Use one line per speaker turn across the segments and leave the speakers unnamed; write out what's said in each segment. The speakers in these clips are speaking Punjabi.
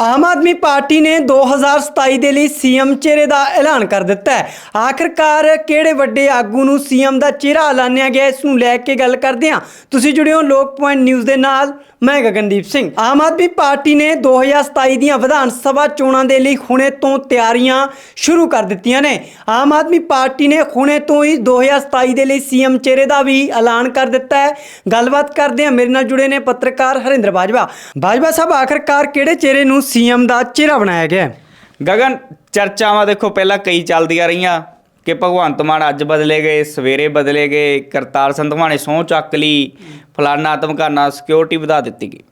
ਆਮ ਆਦਮੀ ਪਾਰਟੀ ਨੇ 2027 ਦੇ ਲਈ ਸੀਐਮ ਚਿਹਰੇ ਦਾ ਐਲਾਨ ਕਰ ਦਿੱਤਾ ਹੈ। ਆਖਰਕਾਰ ਕਿਹੜੇ ਵੱਡੇ ਆਗੂ ਨੂੰ ਸੀਐਮ ਦਾ ਚਿਹਰਾ ਐਲਾਨਿਆ ਗਿਆ, ਇਸ ਨੂੰ ਲੈ ਕੇ ਗੱਲ ਕਰਦੇ ਹਾਂ। ਤੁਸੀਂ ਜੁੜੇ ਹੋ ਲੋਕ ਪੁਆਇੰਟ ਨਿਊਜ਼ ਦੇ ਨਾਲ, ਮੈਂ ਗਗਨਦੀਪ ਸਿੰਘ। ਆਮ ਆਦਮੀ ਪਾਰਟੀ ਨੇ 2027 ਦੀਆਂ ਵਿਧਾਨ ਸਭਾ ਚੋਣਾਂ ਦੇ ਲਈ ਹੁਣੇ ਤੋਂ ਤਿਆਰੀਆਂ ਸ਼ੁਰੂ ਕਰ ਦਿੱਤੀਆਂ ਨੇ। ਆਮ ਆਦਮੀ ਪਾਰਟੀ ਨੇ ਹੁਣੇ ਤੋਂ ਹੀ 2027 ਦੇ ਲਈ ਸੀਐਮ ਚਿਹਰੇ ਦਾ ਵੀ ਐਲਾਨ ਕਰ ਦਿੱਤਾ ਹੈ। ਗੱਲਬਾਤ ਕਰਦੇ ਹਾਂ, ਮੇਰੇ ਨਾਲ ਜੁੜੇ ਨੇ ਪੱਤਰਕਾਰ ਹਰਿੰਦਰ ਬਾਜਵਾ। ਬਾਜਵਾ ਸਾਹਿਬ, ਆਖਰਕਾਰ ਕਿਹੜੇ ਚਿਹਰੇ ਨੂੰ ਸੀਐਮ ਦਾ ਚਿਹਰਾ ਬਣਾਇਆ ਗਿਆ ਹੈ।
ਗਗਨ, ਚਰਚਾਵਾਂ ਦੇਖੋ, ਪਹਿਲਾਂ ਕਈ ਚੱਲਦੀਆਂ ਰਹੀਆਂ ਕਿ ਭਗਵੰਤ ਮਾਨ ਅੱਜ ਬਦਲੇ ਗਏ, ਸਵੇਰੇ ਬਦਲੇ ਗਏ, ਕਰਤਾਰ ਸੰਧਵਾ ਨੇ ਸਹੁੰ ਚੱਕ ਲਈ, ਫਲਾਨਾ ਧਮਕਾਨਾ ਸਿਕਿਉਰਿਟੀ ਵਧਾ ਦਿੱਤੀ ਗਈ।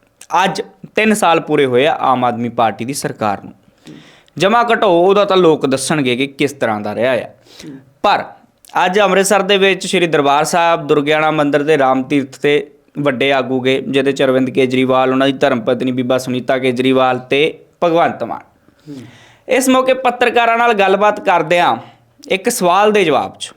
ਅੱਜ 3 ਸਾਲ ਪੂਰੇ ਹੋਏ ਆ ਆਮ ਆਦਮੀ ਪਾਰਟੀ ਦੀ ਸਰਕਾਰ ਨੂੰ। ਜਮਾ ਘਟੋ, ਉਹਦਾ ਤਾਂ ਲੋਕ ਦੱਸਣਗੇ ਕਿ ਕਿਸ ਤਰ੍ਹਾਂ ਦਾ ਰਿਹਾ ਆ। ਪਰ ਅੱਜ ਅੰਮ੍ਰਿਤਸਰ ਦੇ ਵਿੱਚ ਸ੍ਰੀ ਦਰਬਾਰ ਸਾਹਿਬ, ਦੁਰਗਿਆਣਾ ਮੰਦਿਰ ਦੇ ਰਾਮ ਤੀਰਥ ਤੇ ਵੱਡੇ ਆਗੂ ਗਏ ਜਿਹਦੇ ਚ ਅਰਵਿੰਦ ਕੇਜਰੀਵਾਲ ਉਹਨਾਂ ਦੀ ਧਰਮ ਪਤਨੀ ਬੀਬਾ ਸੁਨੀਤਾ ਕੇਜਰੀਵਾਲ ਤੇ ਭਗਵੰਤ ਮਾਨ। ਇਸ ਮੌਕੇ ਪੱਤਰਕਾਰਾਂ ਨਾਲ ਗੱਲਬਾਤ ਕਰਦਿਆਂ ਇੱਕ ਸਵਾਲ ਦੇ ਜਵਾਬ 'ਚ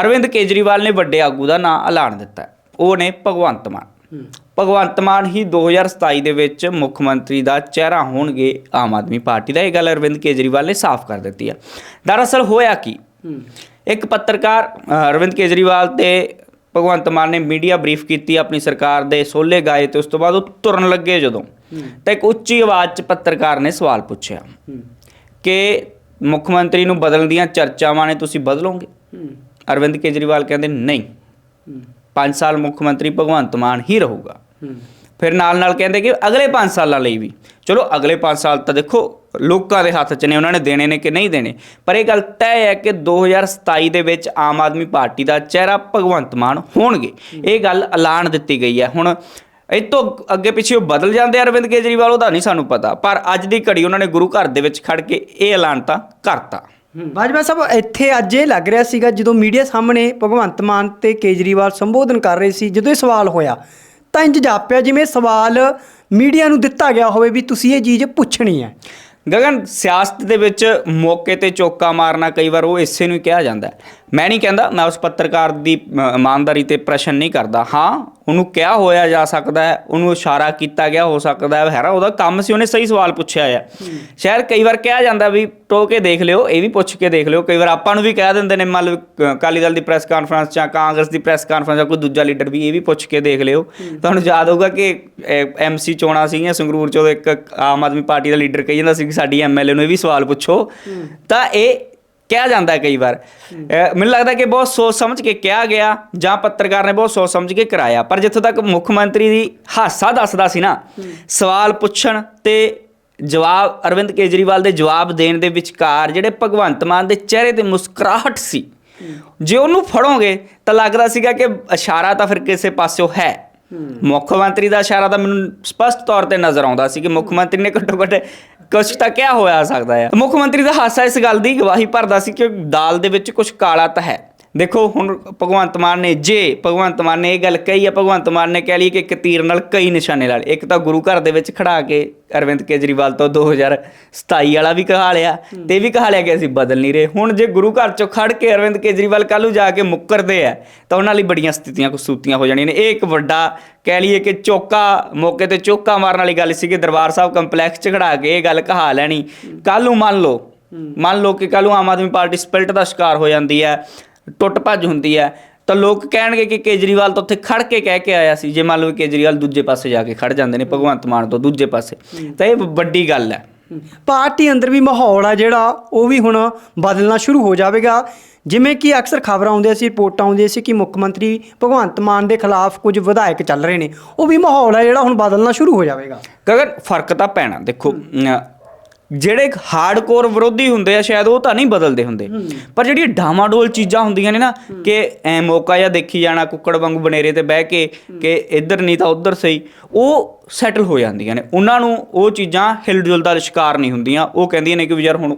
ਅਰਵਿੰਦ ਕੇਜਰੀਵਾਲ ਨੇ ਵੱਡੇ ਆਗੂ ਦਾ ਨਾਂ ਐਲਾਨ ਦਿੱਤਾ। ਉਹ ਨੇ ਭਗਵੰਤ ਮਾਨ। ਭਗਵੰਤ ਮਾਨ ਹੀ 2027 ਦੇ ਵਿੱਚ ਮੁੱਖ ਮੰਤਰੀ ਦਾ ਚਿਹਰਾ ਹੋਣਗੇ। ਆਮ ਆਦਮੀ ਪਾਰਟੀ ਦਾ ਇਹ ਗੱਲ ਅਰਵਿੰਦ ਕੇਜਰੀਵਾਲ ਨੇ ਸਾਫ਼ ਕਰ ਦਿੱਤੀ ਹੈ। ਦਰਅਸਲ ਹੋਇਆ ਕੀ? ਇੱਕ ਪੱਤਰਕਾਰ ਅਰਵਿੰਦ ਕੇਜਰੀਵਾਲ ਤੇ ਭਗਵੰਤ ਮਾਨ ਨੇ ਮੀਡੀਆ ਬਰੀਫ ਕੀਤੀ ਆਪਣੀ ਸਰਕਾਰ ਦੇ ਸੋਲੇ ਗਾਏ ਤੇ ਉਸ ਤੋਂ ਬਾਅਦ ਉਹ ਤੁਰਨ ਲੱਗੇ ਜਦੋਂ। ਤਾਂ ਇੱਕ ਉੱਚੀ ਆਵਾਜ਼ ਚ ਪੱਤਰਕਾਰ ਨੇ ਸਵਾਲ ਪੁੱਛਿਆ ਕਿ ਮੁੱਖ ਮੰਤਰੀ ਨੂੰ ਬਦਲਣ ਦੀਆਂ ਚਰਚਾਵਾਂ ਨੇ ਤੁਸੀਂ ਬਦਲੋਗੇ? ਅਰਵਿੰਦ ਕੇਜਰੀਵਾਲ ਕਹਿੰਦੇ ਨਹੀਂ। 5 ਸਾਲ ਮੁੱਖ ਮੰਤਰੀ ਭਗਵੰਤ ਮਾਨ ਹੀ ਰਹੂਗਾ। ਫਿਰ ਨਾਲ ਨਾਲ ਕਹਿੰਦੇ ਕਿ ਅਗਲੇ 5 ਸਾਲਾਂ ਲਈ ਵੀ। ਚਲੋ ਅਗਲੇ 5 ਸਾਲ ਤਾਂ ਦੇਖੋ ਲੋਕਾਂ ਦੇ ਹੱਥ 'ਚ ਨੇ, ਉਹਨਾਂ ਨੇ ਦੇਣੇ ਨੇ ਕਿ ਨਹੀਂ ਦੇਣੇ। ਪਰ ਇਹ ਗੱਲ ਤੈਅ ਹੈ ਕਿ 2027 ਦੇ ਵਿੱਚ ਆਮ ਆਦਮੀ ਪਾਰਟੀ ਦਾ ਚਿਹਰਾ ਭਗਵੰਤ ਮਾਨ ਹੋਣਗੇ। ਇਹ ਗੱਲ ਐਲਾਨ ਦਿੱਤੀ ਗਈ ਹੈ। ਹੁਣ ਇਹ ਤੋਂ ਅੱਗੇ ਪਿੱਛੇ ਉਹ ਬਦਲ ਜਾਂਦੇ ਅਰਵਿੰਦ ਕੇਜਰੀਵਾਲ, ਉਹਦਾ ਨਹੀਂ ਸਾਨੂੰ ਪਤਾ। ਪਰ ਅੱਜ ਦੀ ਘੜੀ ਉਹਨਾਂ ਨੇ ਗੁਰੂ ਘਰ ਦੇ ਵਿੱਚ ਖੜ ਕੇ ਇਹ ਐਲਾਨ ਤਾਂ ਕਰਤਾ।
ਬਾਜਵਾ ਸਾਹਿਬ, ਇੱਥੇ ਅੱਜ ਇਹ ਲੱਗ ਰਿਹਾ ਸੀਗਾ ਜਦੋਂ ਮੀਡੀਆ ਸਾਹਮਣੇ ਭਗਵੰਤ ਮਾਨ ਤੇ ਕੇਜਰੀਵਾਲ ਸੰਬੋਧਨ ਕਰ ਰਹੇ ਸੀ, ਜਦੋਂ ਇਹ ਸਵਾਲ ਹੋਇਆ, ਤਾਂ ਇੰਜ ਜਾਪਿਆ ਜਿਵੇਂ ਸਵਾਲ ਮੀਡੀਆ ਨੂੰ ਦਿੱਤਾ ਗਿਆ ਹੋਵੇ ਵੀ ਤੁਸੀਂ ਇਹ ਚੀਜ਼ ਪੁੱਛਣੀ ਹੈ।
ਗਗਨ ਸਿਆਸਤ ਦੇ ਵਿੱਚ ਮੌਕੇ ਤੇ ਚੌਕਾ ਮਾਰਨਾ ਕਈ ਵਾਰ ਉਹ ਇਸੇ ਨੂੰ ਕਿਹਾ ਜਾਂਦਾ। ਮੈਂ ਨਹੀਂ ਕਹਿੰਦਾ ਮੈਂ ਉਸ ਪੱਤਰਕਾਰ ਦੀ ਇਮਾਨਦਾਰੀ ਤੇ ਪ੍ਰਸ਼ਨ ਨਹੀਂ ਕਰਦਾ। ਹਾਂ ਉਹਨੂੰ ਕਿਹਾ ਹੋਇਆ ਜਾ ਸਕਦਾ ਹੈ ਉਹਨੂੰ ਇਸ਼ਾਰਾ ਕੀਤਾ ਗਿਆ ਹੋ ਸਕਦਾ ਹੈ ਹੈਰਾ ਉਹਦਾ ਕੰਮ ਸੀ ਉਹਨੇ ਸਹੀ ਸਵਾਲ ਪੁੱਛਿਆ ਆ। ਸ਼ਾਇਦ ਕਈ ਵਾਰ ਕਿਹਾ ਜਾਂਦਾ ਵੀ ਟੋ ਕੇ ਦੇਖ ਲਿਓ ਇਹ ਵੀ ਪੁੱਛ ਕੇ ਦੇਖ ਲਿਓ। ਕਈ ਵਾਰ ਆਪਾਂ ਨੂੰ ਵੀ ਕਹਿ ਦਿੰਦੇ ਨੇ ਮੰਨ ਲਓ ਅ, ਅਕਾਲੀ ਦਲ ਦੀ ਪ੍ਰੈਸ ਕਾਨਫਰੰਸ ਜਾਂ ਕਾਂਗਰਸ ਦੀ ਪ੍ਰੈਸ ਕਾਨਫਰੰਸ ਜਾਂ ਕੋਈ ਦੂਜਾ ਲੀਡਰ ਵੀ ਇਹ ਵੀ ਪੁੱਛ ਕੇ ਦੇਖ ਲਿਓ। ਤੁਹਾਨੂੰ ਯਾਦ ਹੋਊਗਾ ਕਿ ਐਮਸੀ ਚੋਣਾਂ ਸੀਗੀਆਂ ਸੰਗਰੂਰ ਚੋਂ ਇੱਕ ਆਮ ਆਦਮੀ ਪਾਰਟੀ ਦਾ ਲੀਡਰ ਕਹੀ ਜਾਂਦਾ ਸੀ ਕਿ ਸਾਡੀ ਐਮਐਲਏ ਨੂੰ ਇਹ ਵੀ ਸਵਾਲ ਪੁੱਛੋ। ਤਾਂ ਇਹ ਕਿਹਾ ਜਾਂਦਾ ਕਈ ਵਾਰ। ਮੈਨੂੰ ਲੱਗਦਾ ਕਿ ਬਹੁਤ ਸੋਚ ਸਮਝ ਕੇ ਕਿਹਾ ਗਿਆ ਜਾਂ ਪੱਤਰਕਾਰ ਨੇ ਬਹੁਤ ਸੋਚ ਸਮਝ ਕੇ ਕਰਾਇਆ। ਪਰ ਜਿੱਥੋਂ ਤੱਕ ਮੁੱਖ ਮੰਤਰੀ ਦੀ ਹਾਸਾ ਦੱਸਦਾ ਸੀ ਨਾ ਸਵਾਲ ਪੁੱਛਣ ਤੇ ਜਵਾਬ ਅਰਵਿੰਦ ਕੇਜਰੀਵਾਲ ਦੇ ਜਵਾਬ ਦੇਣ ਦੇ ਵਿਚਕਾਰ ਜਿਹੜੇ ਭਗਵੰਤ ਮਾਨ ਦੇ ਚਿਹਰੇ ਤੇ ਮੁਸਕਰਾਹਟ ਸੀ ਜੇ ਉਹਨੂੰ ਫੜੋਗੇ ਤਾਂ ਲੱਗਦਾ ਸੀਗਾ ਕਿ ਇਸ਼ਾਰਾ ਤਾਂ ਫਿਰ ਕਿਸੇ ਪਾਸਿਓਂ ਹੈ। ਮੁੱਖ ਮੰਤਰੀ ਦਾ ਇਸ਼ਾਰਾ ਤਾਂ ਮੈਨੂੰ ਸਪਸ਼ਟ ਤੌਰ ਤੇ ਨਜ਼ਰ ਆਉਂਦਾ ਸੀ ਕਿ ਮੁੱਖ ਮੰਤਰੀ ਨੇ ਘੱਟੋ ਘੱਟ ਕੁਝ ਤਾਂ ਕਿਹਾ ਹੋਇਆ ਸਕਦਾ ਹੈ ਮੁੱਖ ਮੰਤਰੀ ਦਾ ਹਾਸਾ ਇਸ ਗੱਲ ਦੀ ਗਵਾਹੀ ਭਰਦਾ ਸੀ ਕਿ ਦਾਲ ਦੇ ਵਿੱਚ ਕੁਝ ਕਾਲਾ ਤਾਂ ਹੈ ਦੇਖੋ ਹੁਣ ਭਗਵੰਤ ਮਾਨ ਨੇ ਜੇ ਭਗਵੰਤ ਮਾਨ ਨੇ ਇਹ ਗੱਲ ਕਹੀ ਹੈ ਭਗਵੰਤ ਮਾਨ ਨੇ ਕਹਿ ਲਈ ਕਿ ਇੱਕ ਤੀਰ ਨਾਲ ਕਈ ਨਿਸ਼ਾਨੇ ਲਾ ਲਏ। ਇੱਕ ਤਾਂ ਗੁਰੂ ਘਰ ਦੇ ਵਿੱਚ ਖੜਾ ਕੇ ਅਰਵਿੰਦ ਕੇਜਰੀਵਾਲ ਤੋਂ 2027 ਵਾਲਾ ਵੀ ਕਹਾ ਲਿਆ ਤੇ ਵੀ ਕਹਾ ਲਿਆ ਕਿ ਅਸੀਂ ਬਦਲ ਨਹੀਂ ਰਹੇ। ਹੁਣ ਜੇ ਗੁਰੂ ਘਰ ਚੋਂ ਖੜ ਕੇ ਅਰਵਿੰਦ ਕੇਜਰੀਵਾਲ ਕੱਲ੍ਹ ਨੂੰ ਜਾ ਕੇ ਮੁੱਕਰਦੇ ਆ ਤਾਂ ਉਹਨਾਂ ਲਈ ਬੜੀਆਂ ਸਥਿਤੀਆਂ ਕੁਸੂਤੀਆਂ ਹੋ ਜਾਣੀਆਂ ਨੇ। ਇਹ ਇੱਕ ਵੱਡਾ ਕਹਿ ਲਈਏ ਕਿ ਚੌਕਾ ਮੌਕੇ ਤੇ ਚੌਕਾ ਮਾਰਨ ਵਾਲੀ ਗੱਲ ਸੀ ਕਿ ਦਰਬਾਰ ਸਾਹਿਬ ਕੰਪਲੈਕਸ 'ਚ ਖੜਾ ਕੇ ਇਹ ਗੱਲ ਕਹਾ ਲੈਣੀ। ਕੱਲ ਮੰਨ ਲਓ ਮੰਨ ਲਓ ਕਿ ਕੱਲ ਆਮ ਆਦਮੀ ਪਾਰਟੀ ਸਪਿਲਟ ਦਾ ਸ਼ਿਕਾਰ ਹੋ ਜਾਂਦੀ ਹੈ ਟੁੱਟ ਭੱਜ ਹੁੰਦੀ ਹੈ। ਤਾਂ ਲੋਕ ਕਹਿਣਗੇ ਕਿ ਕੇਜਰੀਵਾਲ ਤਾਂ ਉੱਥੇ ਖੜ ਕੇ ਕਹਿ ਕੇ ਆਇਆ ਸੀ। ਜੇ ਮੰਨ ਲਓ ਕੇਜਰੀਵਾਲ ਦੂਜੇ ਪਾਸੇ ਜਾ ਕੇ ਖੜ ਜਾਂਦੇ ਨੇ ਭਗਵੰਤ ਮਾਨ ਤੋਂ ਦੂਜੇ ਪਾਸੇ ਤਾਂ ਇਹ ਵੱਡੀ ਗੱਲ ਹੈ।
ਪਾਰਟੀ ਅੰਦਰ ਵੀ ਮਾਹੌਲ ਆ ਜਿਹੜਾ ਉਹ ਵੀ ਹੁਣ ਬਦਲਣਾ ਸ਼ੁਰੂ ਹੋ ਜਾਵੇਗਾ। ਜਿਵੇਂ ਕਿ ਅਕਸਰ ਖਬਰਾਂ ਆਉਂਦੀਆਂ ਸੀ ਰਿਪੋਰਟਾਂ ਆਉਂਦੀਆਂ ਸੀ ਕਿ ਮੁੱਖ ਮੰਤਰੀ ਭਗਵੰਤ ਮਾਨ ਦੇ ਖਿਲਾਫ ਕੁਝ ਵਿਧਾਇਕ ਚੱਲ ਰਹੇ ਨੇ। ਉਹ ਵੀ ਮਾਹੌਲ ਆ ਜਿਹੜਾ ਹੁਣ ਬਦਲਣਾ ਸ਼ੁਰੂ ਹੋ ਜਾਵੇਗਾ।
ਗਗਨ ਫ਼ਰਕ ਤਾਂ ਪੈਣਾ। ਦੇਖੋ ਜਿਹੜੇ ਹਾਰਡਕੋਰ ਵਿਰੋਧੀ ਹੁੰਦੇ ਆ ਸ਼ਾਇਦ ਉਹ ਤਾਂ ਨਹੀਂ ਬਦਲਦੇ ਹੁੰਦੇ। ਪਰ ਜਿਹੜੀਆਂ ਡਾਮਾਡੋਲ ਚੀਜ਼ਾਂ ਹੁੰਦੀਆਂ ਨੇ ਨਾ ਕਿ ਐ ਮੌਕਾ ਜਾਂ ਦੇਖੀ ਜਾਣਾ ਕੁੱਕੜ ਵਾਂਗੂ ਬਨੇਰੇ ਤੇ ਬਹਿ ਕੇ ਕਿ ਇੱਧਰ ਨਹੀਂ ਤਾਂ ਉੱਧਰ ਸਹੀ ਉਹ ਸੈਟਲ ਹੋ ਜਾਂਦੀਆਂ ਨੇ। ਉਹਨਾਂ ਨੂੰ ਉਹ ਚੀਜ਼ਾਂ ਹਿਲਜੁਲ ਦਾ ਸ਼ਿਕਾਰ ਨਹੀਂ ਹੁੰਦੀਆਂ। ਉਹ ਕਹਿੰਦੀਆਂ ਨੇ ਕਿ ਵੀ ਯਾਰ ਹੁਣ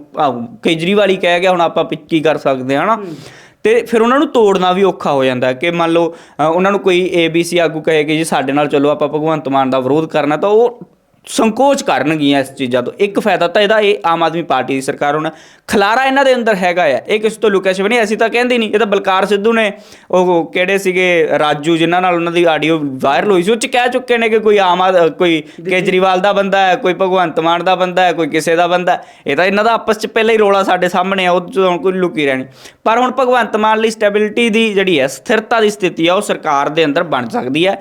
ਕੇਜਰੀਵਾਲ ਹੀ ਕਹਿ ਗਿਆ ਹੁਣ ਆਪਾਂ ਪਿ- ਕੀ ਕਰ ਸਕਦੇ ਹਾਂ ਹਨਾ? ਤੇ ਫਿਰ ਉਹਨਾਂ ਨੂੰ ਤੋੜਨਾ ਵੀ ਔਖਾ ਹੋ ਜਾਂਦਾ ਕਿ ਮੰਨ ਲਓ ਉਹਨਾਂ ਨੂੰ ਕੋਈ ABC ਆਗੂ ਕਹੇ ਕਿ ਜੀ ਸਾਡੇ ਨਾਲ ਚਲੋ ਆਪਾਂ ਭਗਵੰਤ ਮਾਨ ਦਾ ਵਿਰੋਧ ਕਰਨਾ ਤਾਂ ਉਹ ਸੰਕੋਚ ਕਰਨਗੀਆਂ ਇਸ ਚੀਜ਼ਾਂ ਤੋਂ। ਇੱਕ ਫਾਇਦਾ ਤਾਂ ਇਹਦਾ ਇਹ ਆਮ ਆਦਮੀ ਪਾਰਟੀ ਦੀ ਸਰਕਾਰ ਹੁਣ ਖਲਾਰਾ ਇਹਨਾਂ ਦੇ ਅੰਦਰ ਹੈਗਾ ਆ। ਇਹ ਕਿਸੇ ਤੋਂ ਲੁਕਿਆ ਛਿਪਿਆ ਨਹੀਂ ਅਸੀਂ ਤਾਂ ਕਹਿੰਦੇ ਨਹੀਂ। ਇਹ ਤਾਂ ਬਲਕਾਰ ਸਿੱਧੂ ਨੇ ਉਹ ਕਿਹੜੇ ਸੀਗੇ ਰਾਜੂ ਜਿਨ੍ਹਾਂ ਨਾਲ ਉਹਨਾਂ ਦੀ ਆਡੀਓ ਵਾਇਰਲ ਹੋਈ ਸੀ ਉਹ ਚ ਕਹਿ ਚੁੱਕੇ ਨੇ ਕਿ ਕੋਈ ਆਮ ਆਦ ਕੋਈ ਕੇਜਰੀਵਾਲ ਦਾ ਬੰਦਾ ਹੈ ਕੋਈ ਭਗਵੰਤ ਮਾਨ ਦਾ ਬੰਦਾ ਹੈ ਕੋਈ ਕਿਸੇ ਦਾ ਬੰਦਾ। ਇਹ ਤਾਂ ਇਹਨਾਂ ਦਾ ਆਪਸ ਚ ਪਹਿਲਾਂ ਹੀ ਰੋਲਾ ਸਾਡੇ ਸਾਹਮਣੇ ਆ ਉਹ ਹੁਣ ਕੋਈ ਲੁਕੀ ਰਹਿਣੀ। ਪਰ ਹੁਣ ਭਗਵੰਤ ਮਾਨ ਲਈ ਸਟੈਬਿਲਿਟੀ ਦੀ ਜਿਹੜੀ ਹੈ ਸਥਿਰਤਾ ਦੀ ਸਥਿਤੀ ਆ ਉਹ ਸਰਕਾਰ ਦੇ ਅੰਦਰ ਬਣ ਸਕਦੀ ਹੈ।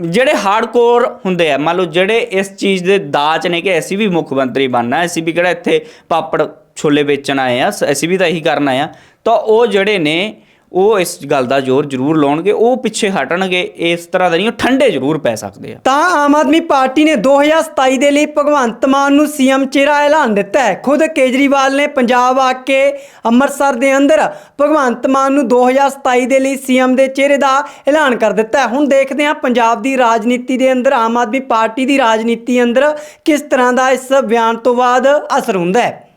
ਜਿਹੜੇ ਹਾਰਡਕੋਰ ਹੁੰਦੇ ਆ ਮੰਨ ਲਓ ਜਿਹੜੇ ਇਸ ਇਸ ਚੀਜ਼ ਦੇ ਦਾਚ ਨੇ ਕਿ ਅਸੀਂ ਵੀ ਮੁੱਖ ਮੰਤਰੀ ਬਣਨਾ, ਅਸੀਂ ਵੀ ਕਿਹੜਾ ਇੱਥੇ ਪਾਪੜ ਛੋਲੇ ਵੇਚਣ ਆਏ ਆ, ਅਸੀਂ ਵੀ ਤਾਂ ਇਹੀ ਕਰਨ ਆਏ ਆ। ਤਾਂ ਉਹ ਜਿਹੜੇ ਨੇ ਉਹ ਇਸ ਗੱਲ ਦਾ ਜ਼ੋਰ ਜ਼ਰੂਰ ਲਾਉਣਗੇ, ਉਹ ਪਿੱਛੇ ਹਟਣਗੇ, ਇਸ ਤਰ੍ਹਾਂ ਦਾ ਨਹੀਂ, ਉਹ ਠੰਡੇ ਜ਼ਰੂਰ ਪੈ ਸਕਦੇ ਆ।
ਤਾਂ ਆਮ ਆਦਮੀ ਪਾਰਟੀ ਨੇ 2027 ਦੇ ਲਈ ਭਗਵੰਤ ਮਾਨ ਨੂੰ ਸੀਐਮ ਚਿਹਰਾ ਐਲਾਨ ਦਿੱਤਾ ਹੈ। ਖੁਦ ਕੇਜਰੀਵਾਲ ਨੇ ਪੰਜਾਬ ਆ ਕੇ ਅੰਮ੍ਰਿਤਸਰ ਦੇ ਅੰਦਰ ਭਗਵੰਤ ਮਾਨ ਨੂੰ 2027 ਦੇ ਲਈ ਸੀਐਮ ਦੇ ਚਿਹਰੇ ਦਾ ਐਲਾਨ ਕਰ ਦਿੱਤਾ ਹੈ। ਹੁਣ ਦੇਖਦੇ ਹਾਂ ਪੰਜਾਬ ਦੀ ਰਾਜਨੀਤੀ ਦੇ ਅੰਦਰ, ਆਮ ਆਦਮੀ ਪਾਰਟੀ ਦੀ ਰਾਜਨੀਤੀ ਅੰਦਰ ਕਿਸ ਤਰ੍ਹਾਂ ਦਾ ਇਸ ਬਿਆਨ ਤੋਂ ਬਾਅਦ ਅਸਰ ਹੁੰਦਾ ਹੈ।